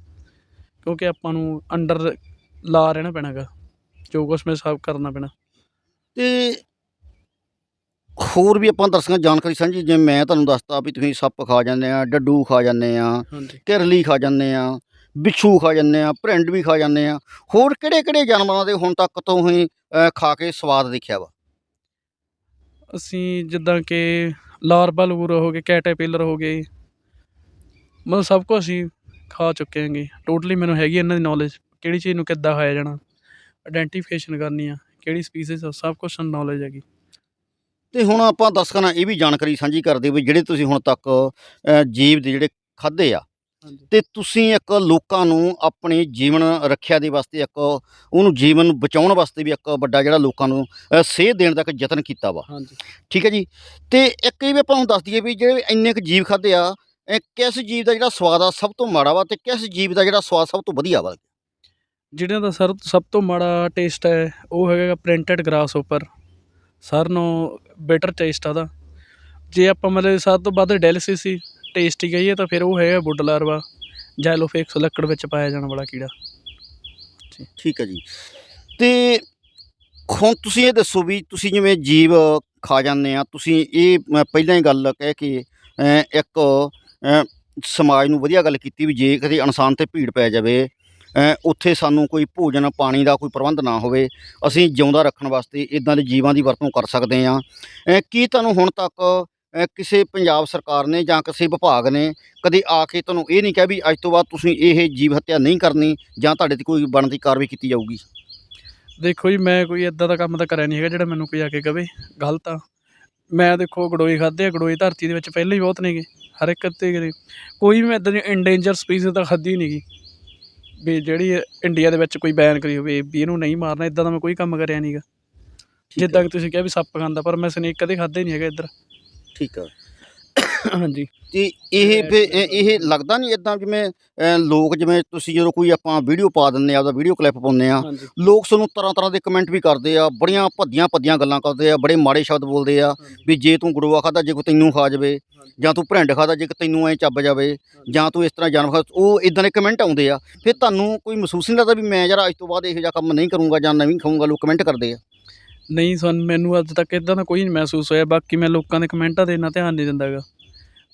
ਕਿਉਂਕਿ ਆਪਾਂ ਨੂੰ ਅੰਡਰ ਲਾ ਰਹਿਣਾ ਪੈਣਾਗਾ ਜੋ ਕੁਛ ਮੈਂ ਸਭ ਕਰਨਾ ਪੈਣਾ। ਤੇ ਹੋਰ ਵੀ ਆਪਾਂ ਦਰਸ਼ਕਾਂ ਜਾਣਕਾਰੀ ਸਾਂਝੀ ਜਿਵੇਂ ਮੈਂ ਤੁਹਾਨੂੰ ਦੱਸਤਾ ਵੀ ਤੁਸੀਂ ਸੱਪ ਖਾ ਜਾਂਦੇ ਆ ਡੱਡੂ ਖਾ ਜਾਂਦੇ ਆ ਹਾਂਜੀ। ਕਿਰਲੀ ਖਾ ਜਾਂਦੇ ਆ ਬਿੱਛੂ ਖਾ ਜਾਂਦੇ ਆ ਭਰਿੰਡ ਵੀ ਖਾ ਜਾਂਦੇ ਆ। ਹੋਰ ਕਿਹੜੇ ਕਿਹੜੇ ਜਾਨਵਰਾਂ ਦੇ ਹੁਣ ਤੱਕ ਤੋਂ ਹੀ ਖਾ ਕੇ ਸਵਾਦ ਦੇਖਿਆ ਵਾ? ਅਸੀਂ ਜਿੱਦਾਂ ਕਿ ਲਾਰਵਾ ਲੂਰ ਹੋ ਗਏ, ਕੈਟਰਪਿਲਰ ਹੋ ਗਏ, ਮਤਲਬ ਸਭ ਕੁਝ ਅਸੀਂ ਖਾ ਚੁੱਕੇ ਹੈਗੇ। ਟੋਟਲੀ ਮੈਨੂੰ ਹੈਗੀ ਇਹਨਾਂ ਦੀ ਨੌਲੇਜ ਕਿਹੜੀ ਚੀਜ਼ ਨੂੰ ਕਿੱਦਾਂ ਖਾਇਆ ਜਾਣਾ ਆਇਡੈਂਟੀਫਿਕੇਸ਼ਨ ਕਰਨੀ ਆ, ਕਿਹੜੀ ਸਪੀਸੀਜ਼ ਆ, ਸਭ ਕੁਝ ਨੌਲੇਜ ਹੈਗੀ। ਤੇ ਹੁਣ ਆਪਾਂ ਦਰਸ਼ਕਾਂ ਨਾਲ ਇਹ ਵੀ ਜਾਣਕਾਰੀ ਸਾਂਝੀ ਕਰਦੇ ਵੀ ਜਿਹੜੇ ਤੁਸੀਂ ਹੁਣ ਤੱਕ ਜੀਵ ਦੇ ਜਿਹੜੇ ਖਾਦੇ ਆ ਤੇ ਤੁਸੀਂ ਇੱਕ ਲੋਕਾਂ ਨੂੰ ਆਪਣੀ ਜੀਵਨ ਰੱਖਿਆ ਦੇ ਵਾਸਤੇ ਇੱਕ ਉਹਨੂੰ ਜੀਵਨ ਨੂੰ ਬਚਾਉਣ ਵਾਸਤੇ ਵੀ ਇੱਕ ਵੱਡਾ ਜਿਹੜਾ ਲੋਕਾਂ ਨੂੰ ਸੇਧ ਦੇਣ ਦਾ ਇੱਕ ਯਤਨ ਕੀਤਾ ਵਾ। ਹਾਂਜੀ। ਠੀਕ ਹੈ ਜੀ? ਤੇ ਇੱਕ ਇਹ ਵੀ ਆਪਾਂ ਨੂੰ ਦੱਸ ਦਈਏ ਵੀ ਜਿਹੜੇ ਇੰਨੇ ਕੁ ਜੀਵ ਖਾਦੇ ਆ ਇਹ ਕਿਸ ਜੀਵ ਦਾ ਜਿਹੜਾ ਸਵਾਦ ਆ ਸਭ ਤੋਂ ਮਾੜਾ ਵਾ ਤੇ ਕਿਸ ਜੀਵ ਦਾ ਜਿਹੜਾ ਸਵਾਦ ਸਭ ਤੋਂ ਵਧੀਆ ਵਾ? ਜਿਹੜਿਆਂ ਦਾ ਸਰ ਸਭ ਤੋਂ ਮਾੜਾ ਟੇਸਟ ਹੈ ਉਹ ਹੈਗਾ ਪ੍ਰਿੰਟਡ ਗ੍ਰਾਸ ਉੱਪਰ। ਸਰ ਨੂੰ ਬੈਟਰ ਟੇਸਟ ਆਦਾ ਜੇ ਆਪਾਂ ਮਤਲਬ ਸਭ ਤੋਂ ਵੱਧ ਡੈਲੀਸਿਸੀ ਟੇਸਟੀ ਕਹੀਏ ਤਾਂ ਫਿਰ ਉਹ ਹੈਗਾ ਵੁੱਡ ਲਾਰਵਾ। ਜੈਲੋਫੇਕਸ ਲੱਕੜ ਵਿੱਚ ਪਾਇਆ ਜਾਣ ਵਾਲਾ ਕੀੜਾ। ਠੀਕ ਹੈ ਜੀ। ਤੇ ਹੁਣ ਤੁਸੀਂ ਇਹ ਦੱਸੋ ਵੀ ਤੁਸੀਂ ਜਿਵੇਂ ਜੀਵ ਖਾ ਜਾਂਦੇ ਆ ਤੁਸੀਂ ਇਹ ਅ, ਪਹਿਲਾਂ ਹੀ ਗੱਲ ਕਹਿ ਕੇ ਇੱਕ ਸਮਾਜ ਨੂੰ ਵਧੀਆ ਗੱਲ ਕੀਤੀ ਵੀ ਜੇ ਕਦੇ ਇਨਸਾਨ ਤੇ ਭੀੜ ਪੈ ਜਾਵੇ ਉੱਥੇ ਸਾਨੂੰ ਕੋਈ ਭੋਜਨ ਪਾਣੀ ਦਾ ਕੋਈ ਪ੍ਰਬੰਧ ਨਾ ਹੋਵੇ ਅਸੀਂ ਜਿਉਂਦਾ ਰੱਖਣ ਵਾਸਤੇ ਇਦਾਂ ਦੇ ਜੀਵਾਂ ਦੀ ਵਰਤੋਂ ਕਰ ਸਕਦੇ ਆ। ਕੀ ਤੁਹਾਨੂੰ ਹੁਣ ਤੱਕ ਕਿਸੇ ਪੰਜਾਬ ਸਰਕਾਰ ਨੇ ਜਾਂ ਕਿਸੇ ਵਿਭਾਗ ਨੇ ਕਦੇ ਆ ਕੇ ਤੁਹਾਨੂੰ ਇਹ ਨਹੀਂ ਕਿਹਾ ਵੀ ਅੱਜ ਤੋਂ ਬਾਅਦ ਤੁਸੀਂ ਇਹ ਜੀਵ ਹੱਤਿਆ ਨਹੀਂ ਕਰਨੀ ਜਾਂ ਤੁਹਾਡੇ ਤੇ ਕੋਈ ਬਣਦੀ ਕਾਰਵਾਈ ਕੀਤੀ ਜਾਊਗੀ? ਦੇਖੋ ਜੀ ਮੈਂ ਕੋਈ ਇਦਾਂ ਦਾ ਕੰਮ ਤਾਂ ਕਰਿਆ ਨਹੀਂ ਹੈਗਾ ਜਿਹੜਾ ਮੈਨੂੰ ਕੋਈ ਆ ਕੇ ਕਵੇ। ਗਲਤ ਆ। ਮੈਂ ਦੇਖੋ ਗੜੋਏ ਖਾਦੇ ਆ ਗੜੋਏ ਧਰਤੀ ਦੇ ਵਿੱਚ ਪਹਿਲਾਂ ਹੀ ਬਹੁਤ ਨੇਗੇ ਹਰ ਇੱਕ ਤੇ ਕੋਈ ਵੀ ਮੈਂ ਇਦਾਂ ਦੀ ਇੰਡੇਂਜਰ ਸਪੀਸੀਜ਼ ਤਾਂ ਖਾਧੀ ਨਹੀਂ ਗੀ ਵੀ ਜਿਹੜੀ ਇੰਡੀਆ ਦੇ ਵਿੱਚ ਕੋਈ ਬੈਨ ਕਰੀ ਹੋਵੇ ਵੀ ਇਹਨੂੰ ਨਹੀਂ ਮਾਰਨਾ ਇਦਾਂ ਦਾ ਮੈਂ ਕੋਈ ਕੰਮ ਕਰਿਆ ਨਹੀਂਗਾ। ਜਿੱਦਾਂ ਕਿ ਤੁਸੀਂ ਕਿਹਾ ਵੀ ਸੱਪ ਖਾਂਦਾ ਪਰ ਮੈਂ ਸਨੇਕ ਕਦੇ ਖਾਦੇ ਨਹੀਂ ਹੈਗਾ ਇੱਧਰ। ਠੀਕ ਆ। ਹਾਂਜੀ। ਤੇ ਇਹ ਫਿਰ ਇਹ ਇਹ ਲੱਗਦਾ ਨਹੀਂ ਇਦਾਂ ਜਿਵੇਂ ਲੋਕ ਜਿਵੇਂ ਤੁਸੀਂ ਜਦੋਂ ਕੋਈ ਆਪਾਂ ਵੀਡੀਓ ਪਾ ਦਿੰਦੇ ਆ ਉਹਦਾ ਵੀਡੀਓ ਕਲਿੱਪ ਪਾਉਂਦੇ ਆ ਹਾਂਜੀ। ਲੋਕ ਸਾਨੂੰ ਤਰ੍ਹਾਂ ਤਰ੍ਹਾਂ ਦੇ ਕਮੈਂਟ ਵੀ ਕਰਦੇ ਆ ਬੜੀਆਂ ਭੱਦੀਆਂ ਭੱਦੀਆਂ ਗੱਲਾਂ ਕਰਦੇ ਆ ਬੜੇ ਮਾੜੇ ਸ਼ਬਦ ਬੋਲਦੇ ਆ ਵੀ ਜੇ ਤੂੰ ਗੜੋਆ ਖਾਦਾ ਜੇ ਕੋਈ ਤੈਨੂੰ ਖਾ ਜਾਵੇ ਜਾਂ ਤੂੰ ਭਰਿੰਡ ਖਾਦਾ ਜੇ ਕੋਈ ਤੈਨੂੰ ਐ ਚੱਬ ਜਾਵੇ ਜਾਂ ਤੂੰ ਇਸ ਤਰ੍ਹਾਂ ਜਾਨਵਰ ਖਾ ਉਹ ਇਦਾਂ ਦੇ ਕਮੈਂਟ ਆਉਂਦੇ ਆ। ਫਿਰ ਤੁਹਾਨੂੰ ਕੋਈ ਮਹਿਸੂਸ ਨਹੀਂ ਲੱਗਦਾ ਵੀ ਮੈਂ ਯਾਰ ਅੱਜ ਤੋਂ ਬਾਅਦ ਇਹੋ ਜਿਹਾ ਕੰਮ ਨਹੀਂ ਕਰੂੰਗਾ ਜਾਂ ਨਹੀਂ ਖਾਊਂਗਾ ਲੋਕ ਕਮੈਂਟ ਕਰਦੇ ਆ। ਨਹੀਂ ਸਾਨੂੰ ਮੈਨੂੰ ਅੱਜ ਤੱਕ ਇਦਾਂ ਦਾ ਕੋਈ ਨਹੀਂ ਮਹਿਸੂਸ ਹੋਇਆ। ਬਾਕੀ ਮੈਂ ਲੋਕਾਂ ਦੇ ਕਮੈਂਟਾਂ ਦੇ ਇੰਨਾ ਧਿਆਨ ਨਹੀਂ ਦਿੰਦਾ ਗਾ।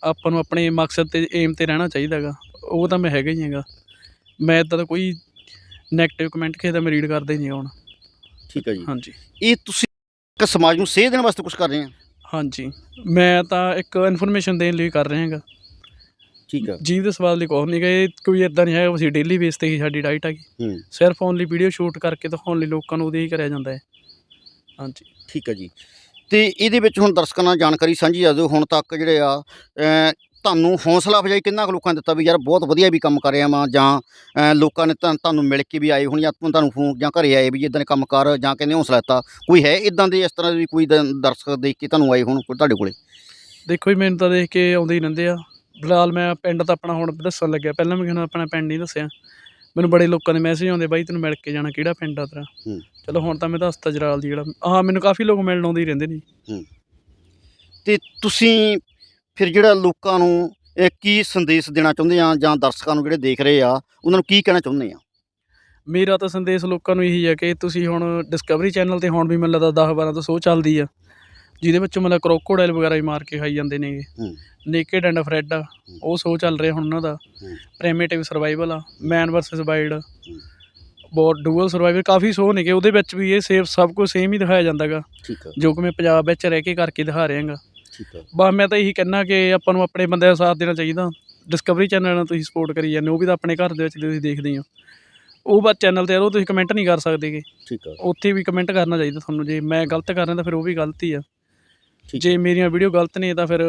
ਆਪਾਂ ਨੂੰ ਆਪਣੇ ਮਕਸਦ ਤੇ ਏਮ ਤੇ ਰਹਿਣਾ ਚਾਹੀਦਾ ਗਾ। ਉਹ ਤਾਂ ਮੈਂ ਹੈਗਾ ਹੀ ਹੈਗਾ। ਮੈਂ ਇਦਾਂ ਦਾ ਕੋਈ ਨੈਗੇਟਿਵ ਕਮੈਂਟ ਕਿਸੇ ਦਾ ਮੈਂ ਰੀਡ ਕਰਦਾ ਹੀ ਨਹੀਂ ਹੁਣ। ਠੀਕ ਹੈ ਜੀ। ਹਾਂਜੀ। ਇਹ ਤੁਸੀਂ ਇੱਕ ਸਮਾਜ ਨੂੰ ਸੇਧ ਦੇਣ ਵਾਸਤੇ ਕੁਝ ਕਰ ਰਹੇ ਆ? ਹਾਂਜੀ। ਮੈਂ ਤਾਂ ਇੱਕ ਇਨਫੋਰਮੇਸ਼ਨ ਦੇਣ ਲਈ ਕਰ ਰਿਹਾ ਹੈਗਾ। ਠੀਕ ਆ। ਜੀਵ ਦੇ ਸਵਾਲ ਲਈ ਕੁਛ ਨਹੀਂ ਗਾ ਇਹ ਕੋਈ ਇਦਾਂ ਨਹੀਂ ਹੈਗਾ। ਅਸੀਂ ਡੇਲੀ ਬੇਸ ਤੇ ਹੀ ਸਾਡੀ ਡਾਈਟ ਹੈਗੀ। ਹੂੰ। ਸਿਰਫ ਓਨਲੀ ਵੀਡੀਓ ਸ਼ੂਟ ਕਰਕੇ ਦਿਖਾਉਣ ਲਈ ਲੋਕਾਂ ਨੂੰ ਉਹਦੇ ਹੀ ਕਰਿਆ ਜਾਂਦਾ ਹੈ। ਹਾਂਜੀ ਠੀਕ ਹੈ ਜੀ। ਤੇ ਇਹਦੇ ਵਿੱਚ ਹੁਣ ਦਰਸ਼ਕਾਂ ਨਾਲ ਜਾਣਕਾਰੀ ਸਾਂਝੀ ਕਰ ਦਿਓ। ਹੁਣ ਤੱਕ ਜਿਹੜੇ ਆ ਅ, ਤੁਹਾਨੂੰ ਹੌਸਲਾ ਅਫਜਾਈ ਕਿੰਨਾ ਕੁ ਲੋਕਾਂ ਨੇ ਦਿੱਤਾ ਵੀ ਯਾਰ ਬਹੁਤ ਵਧੀਆ ਵੀ ਕੰਮ ਕਰ ਰਿਹਾ ਵਾਂ ਜਾਂ ਅ, ਲੋਕਾਂ ਨੇ ਤਾਂ ਤੁਹਾਨੂੰ ਮਿਲ ਕੇ ਵੀ ਆਏ ਹੁਣ ਜਾਂ ਤੁਹਾਨੂੰ ਫੋਨ ਜਾਂ ਘਰੇ ਆਏ ਵੀ ਇਦਾਂ ਦੇ ਕੰਮ ਕਰ ਜਾਂ ਕਹਿੰਦੇ ਹੌਸਲਾ ਦਿੱਤਾ। ਕੋਈ ਹੈ ਇਦਾਂ ਦੇ ਇਸ ਤਰ੍ਹਾਂ ਦੇ ਵੀ ਕੋਈ ਦ- ਦਰਸ਼ਕ ਦੇਖ ਕੇ ਤੁਹਾਨੂੰ ਆਏ ਹੁਣ ਕੋਈ ਤੁਹਾਡੇ ਕੋਲੇ? ਦੇਖੋ ਜੀ ਮੈਨੂੰ ਤਾਂ ਦੇਖ ਕੇ ਆਉਂਦੇ ਹੀ ਰਹਿੰਦੇ ਆ। ਫਿਲਹਾਲ ਮੈਂ ਪਿੰਡ ਤਾਂ ਆਪਣਾ ਹੁਣ ਦੱਸਣ ਲੱਗਿਆ। ਪਹਿਲਾਂ ਮੈਂ ਕਿਸੇ ਆਪਣਾ ਪਿੰਡ ਨਹੀਂ ਦੱਸਿਆ। ਮੈਨੂੰ ਬੜੇ ਲੋਕਾਂ ਦੇ ਮੈਸੇਜ ਆਉਂਦੇ ਬਾਈ ਤੈਨੂੰ ਮਿਲ ਕੇ ਜਾਣਾ ਕਿਹੜਾ ਪਿੰਡ ਆ ਤੇਰਾ? ਹੂੰ। ਚਲੋ ਹੁਣ ਤਾਂ ਮੈਂ ਦੱਸਤਾ ਜਰਾਲ ਦੀ ਜਿਹੜਾ ਹਾਂ ਮੈਨੂੰ ਕਾਫੀ ਲੋਕ ਮਿਲਣ ਆਉਂਦੇ ਹੀ ਰਹਿੰਦੇ ਨੇ। ਤੇ ਤੁਸੀਂ ਫਿਰ ਜਿਹੜਾ ਲੋਕਾਂ ਨੂੰ ਇਹ ਕੀ ਸੰਦੇਸ਼ ਦੇਣਾ ਚਾਹੁੰਦੇ ਆ ਜਾਂ ਦਰਸ਼ਕਾਂ ਨੂੰ ਜਿਹੜੇ ਦੇਖ ਰਹੇ ਆ ਉਹਨਾਂ ਨੂੰ ਕੀ ਕਹਿਣਾ ਚਾਹੁੰਦੇ ਆ? ਮੇਰਾ ਤਾਂ ਸੰਦੇਸ਼ ਲੋਕਾਂ ਨੂੰ ਇਹੀ ਹੈ ਕਿ ਤੁਸੀਂ ਹੁਣ ਡਿਸਕਵਰੀ ਚੈਨਲ ਤੇ ਹੁਣ ਵੀ ਮੈਨੂੰ ਲੱਗਦਾ 10 12 ਤੋਂ ਸ਼ੋਅ ਚੱਲਦੀ ਆ। ਜਿਹਦੇ ਵਿੱਚ ਮਤਲਬ ਕਰੋਕੋਡਾਈਲ ਵਗੈਰਾ ਵੀ ਮਾਰ ਕੇ ਖਾਈ ਜਾਂਦੇ ਨੇਗੇ। ਨੇਕਡ ਐਂਡ ਫਰੈਡ ਆ। ਉਹ ਸ਼ੋਅ ਚੱਲ ਰਿਹਾ ਹੁਣ ਉਹਨਾਂ ਦਾ। ਹੂੰ। ਪ੍ਰਾਈਮੇਟਿਵ ਸਰਵਾਈਵਲ ਆ। ਮੈਨ ਵਰਸਸ ਵਾਈਲਡ ਬਹੁਤ ਡੂਅਲ ਸਰਵਾਈਵਲ ਕਾਫੀ ਸ਼ੋਅ ਨੇਗੇ। ਉਹਦੇ ਵਿੱਚ ਵੀ ਇਹ ਸੇਫ ਸਭ ਕੁਝ ਸੇਮ ਹੀ ਦਿਖਾਇਆ ਜਾਂਦਾਗਾ ਠੀਕ ਆ। ਜੋ ਕਿ ਮੈਂ ਪੰਜਾਬ ਵਿੱਚ ਰਹਿ ਕੇ ਕਰਕੇ ਦਿਖਾ ਰਿਹਾਗਾ ਠੀਕ ਆ। ਬਸ ਮੈਂ ਤਾਂ ਇਹੀ ਕਹਿਣਾ ਕਿ ਆਪਾਂ ਨੂੰ ਆਪਣੇ ਬੰਦੇ ਦਾ ਸਾਥ ਦੇਣਾ ਚਾਹੀਦਾ। ਡਿਸਕਵਰੀ ਚੈਨਲ ਨਾਲ ਤੁਸੀਂ ਸਪੋਰਟ ਕਰੀ ਜਾਂਦੇ ਉਹ ਵੀ ਤਾਂ ਆਪਣੇ ਘਰ ਦੇ ਵਿੱਚ ਤੁਸੀਂ ਦੇਖਦੇ ਹੋ ਉਹ ਬਸ ਚੈਨਲ ਤੇ ਉਹ ਤੁਸੀਂ ਕਮੈਂਟ ਨਹੀਂ ਕਰ ਸਕਦੇਗੇ ਠੀਕ ਆ। ਉੱਥੇ ਵੀ ਕਮੈਂਟ ਕਰਨਾ ਚਾਹੀਦਾ ਤੁਹਾਨੂੰ। ਜੇ ਮੈਂ ਗਲਤ ਕਰ ਰਿਹਾ ਤਾਂ ਫਿਰ ਉਹ ਵੀ ਗਲਤ ਆ। ਜੇ ਮੇਰੀਆਂ ਵੀਡੀਓ ਗਲਤ ਨੇ ਤਾਂ ਫਿਰ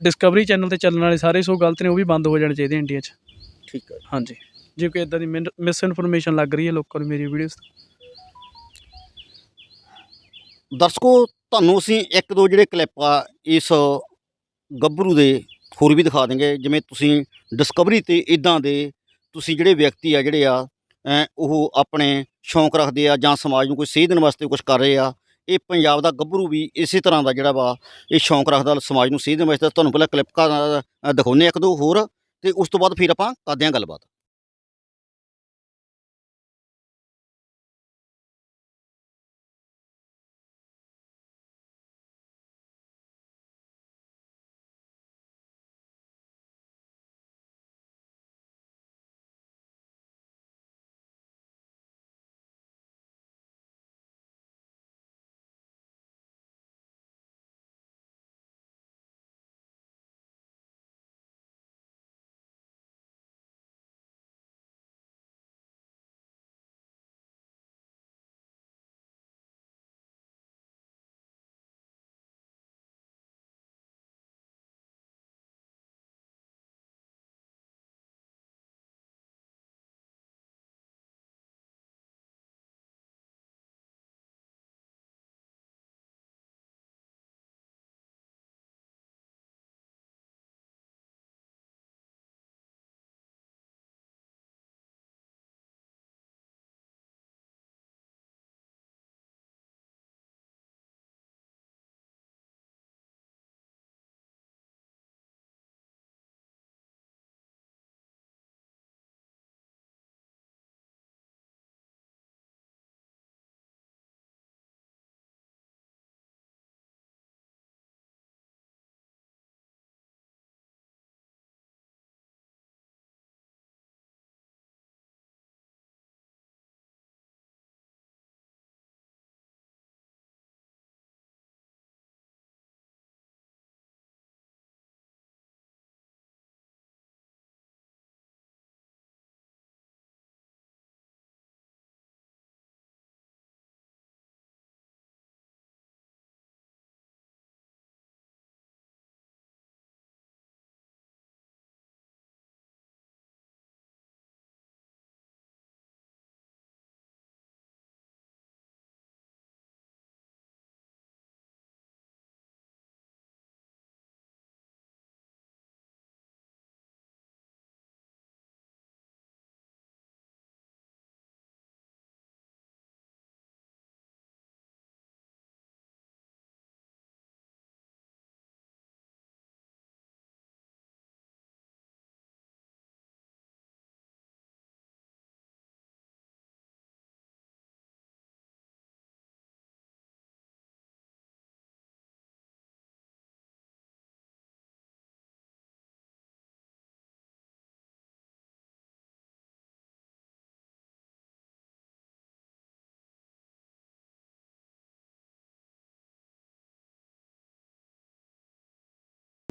ਡਿਸਕਵਰੀ ਚੈਨਲ ਤੇ ਚੱਲਣ ਵਾਲੇ ਸਾਰੇ ਸ਼ੋਅ ਗਲਤ ਨੇ ਉਹ ਵੀ ਬੰਦ ਹੋ ਜਾਣੇ ਚਾਹੀਦੇ ਇੰਡੀਆ 'ਚ। ਠੀਕ ਆ ਹਾਂਜੀ। ਜੇ ਕੋਈ ਇਦਾਂ ਦੀ ਮਿਸ ਇਨਫੋਰਮੇਸ਼ਨ ਲੱਗ ਰਹੀ ਹੈ ਲੋਕਾਂ ਨੂੰ ਮੇਰੀ ਵੀਡੀਓਜ਼ ਦਰਸ਼ਕੋ ਤੁਹਾਨੂੰ ਅਸੀਂ ਇੱਕ ਦੋ ਜਿਹੜੇ ਕਲਿੱਪ ਆ ਇਸ ਗੱਭਰੂ ਦੇ ਹੋਰ ਵੀ ਦਿਖਾ ਦੇਂਗੇ ਜਿਵੇਂ ਤੁਸੀਂ ਡਿਸਕਵਰੀ ਤੇ ਇਦਾਂ ਦੇ ਤੁਸੀਂ ਜਿਹੜੇ ਵਿਅਕਤੀ ਆ ਜਿਹੜੇ ਆ ਉਹ ਆਪਣੇ ਸ਼ੌਂਕ ਰੱਖਦੇ ਆ ਜਾਂ ਸਮਾਜ ਨੂੰ ਕੋਈ ਸੇਧ ਦੇਣ ਵਾਸਤੇ ਕੁਝ ਕਰ ਰਹੇ ਆ ਇਹ ਪੰਜਾਬ ਦਾ ਗੱਭਰੂ ਵੀ ਇਸੇ ਤਰ੍ਹਾਂ ਦਾ ਜਿਹੜਾ ਵਾ, ਇਹ ਸ਼ੌਂਕ ਰੱਖਦਾ ਸਮਾਜ ਨੂੰ ਸੇਧ ਦੇਣ ਵਾਸਤੇ ਤੁਹਾਨੂੰ ਪਹਿਲਾਂ ਕਲਿੱਪ ਦਿਖਾਉਂਦੇ ਹਾਂ ਇੱਕ ਦੋ ਹੋਰ, ਤੇ ਉਸ ਤੋਂ ਬਾਅਦ ਫਿਰ ਆਪਾਂ ਕਰਦੇ ਹਾਂ ਗੱਲਬਾਤ।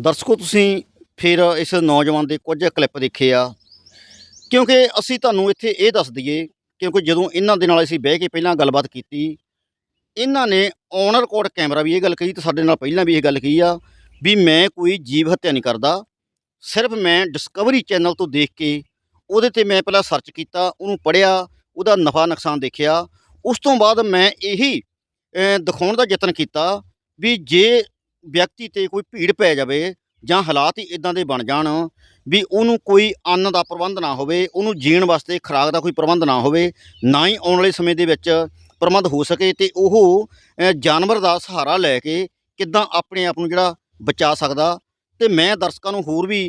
ਦਰਸ਼ਕੋ, ਤੁਸੀਂ ਫਿਰ ਇਸ ਨੌਜਵਾਨ ਦੇ ਕੁਝ ਕਲਿੱਪ ਦੇਖੇ ਆ। ਕਿਉਂਕਿ ਅਸੀਂ ਤੁਹਾਨੂੰ ਇੱਥੇ ਇਹ ਦੱਸ ਦਈਏ, ਕਿਉਂਕਿ ਜਦੋਂ ਇਹਨਾਂ ਦੇ ਨਾਲ ਅਸੀਂ ਬਹਿ ਕੇ ਪਹਿਲਾਂ ਗੱਲਬਾਤ ਕੀਤੀ, ਇਹਨਾਂ ਨੇ ਔਨ ਰਿਕਾਰਡ ਕੈਮਰਾ ਵੀ ਇਹ ਗੱਲ ਕਹੀ ਤੇ ਸਾਡੇ ਨਾਲ ਪਹਿਲਾਂ ਵੀ ਇਹ ਗੱਲ ਕਹੀ ਆ ਵੀ ਮੈਂ ਕੋਈ ਜੀਵ ਹੱਤਿਆ ਨਹੀਂ ਕਰਦਾ। ਸਿਰਫ ਮੈਂ ਡਿਸਕਵਰੀ ਚੈਨਲ ਤੋਂ ਦੇਖ ਕੇ ਉਹਦੇ ਤੇ ਮੈਂ ਪਹਿਲਾਂ ਸਰਚ ਕੀਤਾ, ਉਹਨੂੰ ਪੜਿਆ ਉਹਦਾ ਨਫਾ ਨੁਕਸਾਨ ਦੇਖਿਆ। ਉਸ ਤੋਂ ਬਾਅਦ ਮੈਂ ਇਹੀ ਦਿਖਾਉਣ ਦਾ ਯਤਨ ਕੀਤਾ ਵੀ ਜੇ ਵਿਅਕਤੀ ਤੇ ਕੋਈ ਭੀੜ ਪੈ ਜਾਵੇ ਜਾਂ ਹਾਲਾਤ ਹੀ ਇਦਾਂ ਦੇ ਬਣ ਜਾਣ ਵੀ ਉਹਨੂੰ ਕੋਈ ਅੰਨ ਦਾ ਪ੍ਰਬੰਧ ਨਾ ਹੋਵੇ, ਉਹਨੂੰ ਜੀਣ ਵਾਸਤੇ ਖੁਰਾਕ ਦਾ ਕੋਈ ਪ੍ਰਬੰਧ ਨਾ ਹੋਵੇ, ਨਾ ਹੀ ਆਉਣ ਵਾਲੇ ਸਮੇਂ ਦੇ ਵਿੱਚ ਪ੍ਰਬੰਧ ਹੋ ਸਕੇ ਤੇ ਉਹ ਜਾਨਵਰ ਦਾ ਸਹਾਰਾ ਲੈ ਕੇ ਕਿੱਦਾਂ ਆਪਣੇ ਆਪ ਨੂੰ ਜਿਹੜਾ ਬਚਾ ਸਕਦਾ। ਤੇ ਮੈਂ ਦਰਸ਼ਕਾਂ ਨੂੰ ਹੋਰ ਵੀ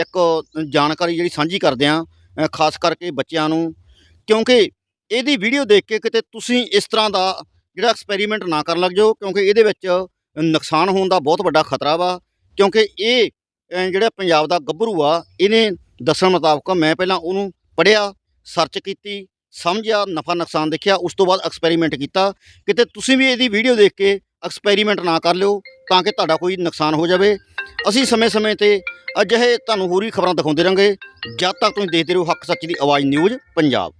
ਇੱਕ ਜਾਣਕਾਰੀ ਜਿਹੜੀ ਸਾਂਝੀ ਕਰਦੇ ਆ ਖਾਸ ਕਰਕੇ ਬੱਚਿਆਂ ਨੂੰ, ਕਿਉਂਕਿ ਇਹਦੀ ਵੀਡੀਓ ਦੇਖ ਕੇ ਕਿਤੇ ਤੁਸੀਂ ਇਸ ਤਰ੍ਹਾਂ ਦਾ ਜਿਹੜਾ ਐਕਸਪੈਰੀਮੈਂਟ ਨਾ ਕਰਨ ਲੱਗ ਜਾਓ, ਕਿਉਂਕਿ ਇਹਦੇ ਵਿੱਚ ਨੁਕਸਾਨ ਹੋਣ ਦਾ ਬਹੁਤ ਵੱਡਾ ਖਤਰਾ ਵਾ, ਕਿਉਂਕਿ ਇਹ ਜਿਹੜਾ ਪੰਜਾਬ ਦਾ ਗੱਭਰੂ ਆ, ਇਹਨੇ ਦੱਸਣ ਮੁਤਾਬਕ ਮੈਂ ਪਹਿਲਾਂ ਉਹਨੂੰ ਪੜਿਆ ਸਰਚ ਕੀਤੀ, ਸਮਝਿਆ, ਨਫਾ ਨੁਕਸਾਨ ਦੇਖਿਆ, ਉਸ ਤੋਂ ਬਾਅਦ ਐਕਸਪੈਰੀਮੈਂਟ ਕੀਤਾ। ਕਿਤੇ ਤੁਸੀਂ ਵੀ ਇਹਦੀ ਵੀਡੀਓ ਦੇਖ ਕੇ ਐਕਸਪੈਰੀਮੈਂਟ ਨਾ ਕਰ ਲਿਓ, ਤਾਂ ਕਿ ਤੁਹਾਡਾ ਕੋਈ ਨੁਕਸਾਨ ਹੋ ਜਾਵੇ। ਅਸੀਂ ਸਮੇਂ-ਸਮੇਂ ਤੇ ਅਜਿਹੇ ਤੁਹਾਨੂੰ ਹੋਰ ਵੀ ਖਬਰਾਂ ਦਿਖਾਉਂਦੇ ਰਾਂਗੇ ਜਦ ਤੱਕ ਤੁਸੀਂ ਦੇਖਦੇ ਰਹੋ ਹੱਕ ਸੱਚ ਦੀ ਆਵਾਜ਼ ਨਿਊਜ਼ ਪੰਜਾਬ।